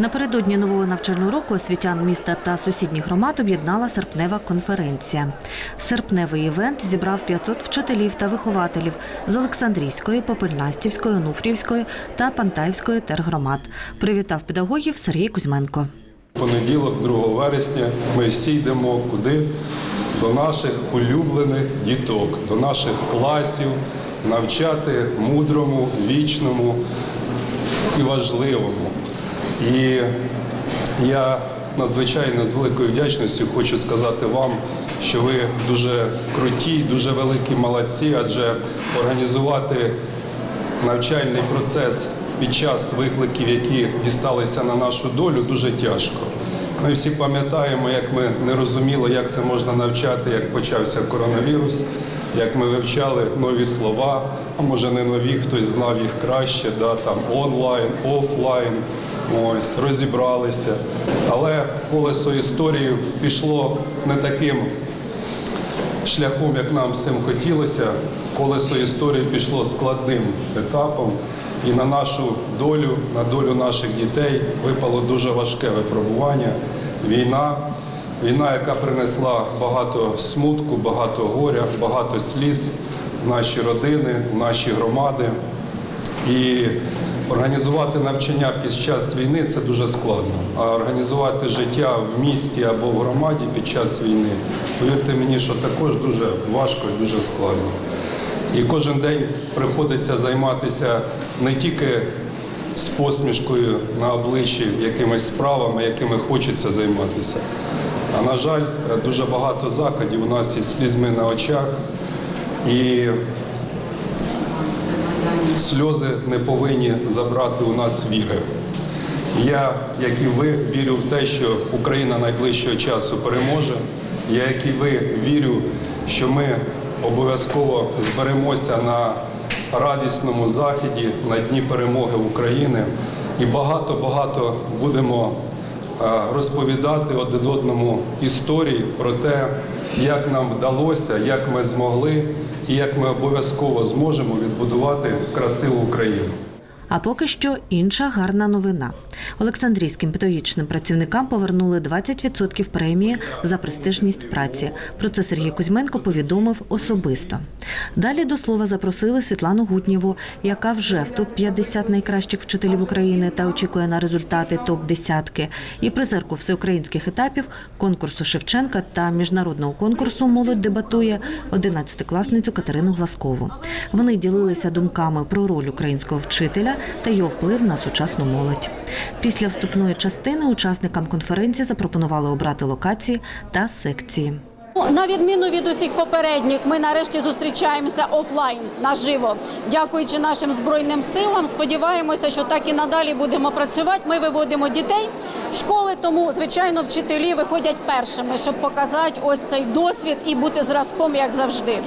Напередодні нового навчального року освітян міста та сусідніх громад об'єднала серпнева конференція. Серпневий івент зібрав 500 вчителів та вихователів з Олександрійської, Попельнастівської, Онуфрівської та Пантаївської тергромад. Привітав педагогів Сергій Кузьменко. Понеділок, 2 вересня, ми всі йдемо куди? До наших улюблених діток, до наших класів, навчати мудрому, вічному і важливому. І я надзвичайно з великою вдячністю хочу сказати вам, що ви дуже круті, дуже великі молодці, адже організувати навчальний процес під час викликів, які дісталися на нашу долю, дуже тяжко. Ми всі пам'ятаємо, як ми не розуміли, як це можна навчати, як почався коронавірус, як ми вивчали нові слова, а може не нові, хтось знав їх краще, да, там онлайн, офлайн. Ось, розібралися. Але колесо історії пішло не таким шляхом, як нам всім хотілося. Колесо історії пішло складним етапом, і на нашу долю, на долю наших дітей випало дуже важке випробування. Війна, війна, яка принесла багато смутку, багато горя, багато сліз в наші родини, в наші громади. І організувати навчання під час війни це дуже складно. А організувати життя в місті або в громаді під час війни, повірте мені, що також дуже важко і дуже складно. І кожен день приходиться займатися не тільки з посмішкою на обличчі якимись справами, якими хочеться займатися. А на жаль, дуже багато заходів у нас із слізьми на очах. І сльози не повинні забрати у нас віри. Я, як і ви, вірю в те, що Україна найближчого часу переможе. Я, як і ви, вірю, що ми обов'язково зберемося на радісному заході на дні перемоги України і багато-багато будемо розповідати один одному історії про те, як нам вдалося, як ми змогли і як ми обов'язково зможемо відбудувати красиву Україну. А поки що інша гарна новина. Олександрійським педагогічним працівникам повернули 20% премії за престижність праці. Про це Сергій Кузьменко повідомив особисто. Далі до слова запросили Світлану Гутнєву, яка вже в топ-50 найкращих вчителів України та очікує на результати топ-десятки, і призерку всеукраїнських етапів конкурсу Шевченка та міжнародного конкурсу Молодь дебатує 11-класницю Катерину Гласкову. Вони ділилися думками про роль українського вчителя та його вплив на сучасну молодь. Після вступної частини учасникам конференції запропонували обрати локації та секції. На відміну від усіх попередніх, ми нарешті зустрічаємося офлайн наживо. Дякуючи нашим збройним силам. Сподіваємося, що так і надалі будемо працювати. Ми виводимо дітей в школи, тому звичайно вчителі виходять першими, щоб показати ось цей досвід і бути зразком, як завжди.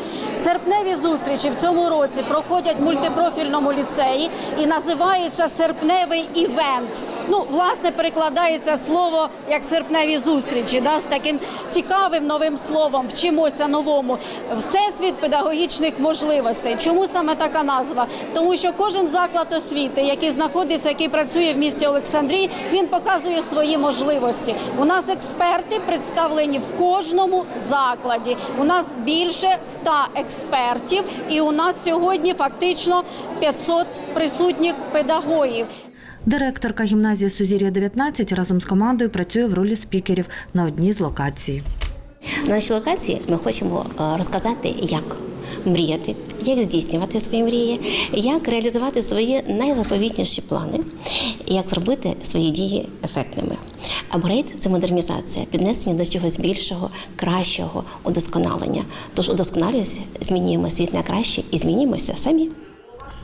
Серпневі зустрічі в цьому році проходять в мультипрофільному ліцеї і називається серпневий івент. Ну, власне, перекладається слово як серпневі зустрічі, да, з таким цікавим новим словом. Вчимося новому. Всесвіт педагогічних можливостей. Чому саме така назва? Тому що кожен заклад освіти, який знаходиться, який працює в місті Олександрії, він показує свої можливості. У нас експерти представлені в кожному закладі. У нас більше 100 експертів, і у нас сьогодні фактично 500 присутніх педагогів. Директорка гімназії Сузір'я 19 разом з командою працює в ролі спікерів на одній з локацій. На нашій локації ми хочемо е, розказати, як мріяти, як здійснювати свої мрії, як реалізувати свої найзаповітніші плани, як зробити свої дії ефектними. Апгрейд – це модернізація, піднесення до чогось більшого, кращого, удосконалення. Тож удосконалюємося, змінюємо світ на краще і змінюємося самі.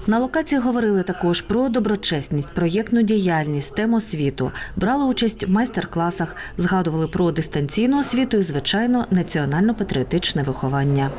На локації говорили також про доброчесність, проєктну діяльність, тему освіту, брали участь в майстер-класах, згадували про дистанційну освіту і, звичайно, національно-патріотичне виховання.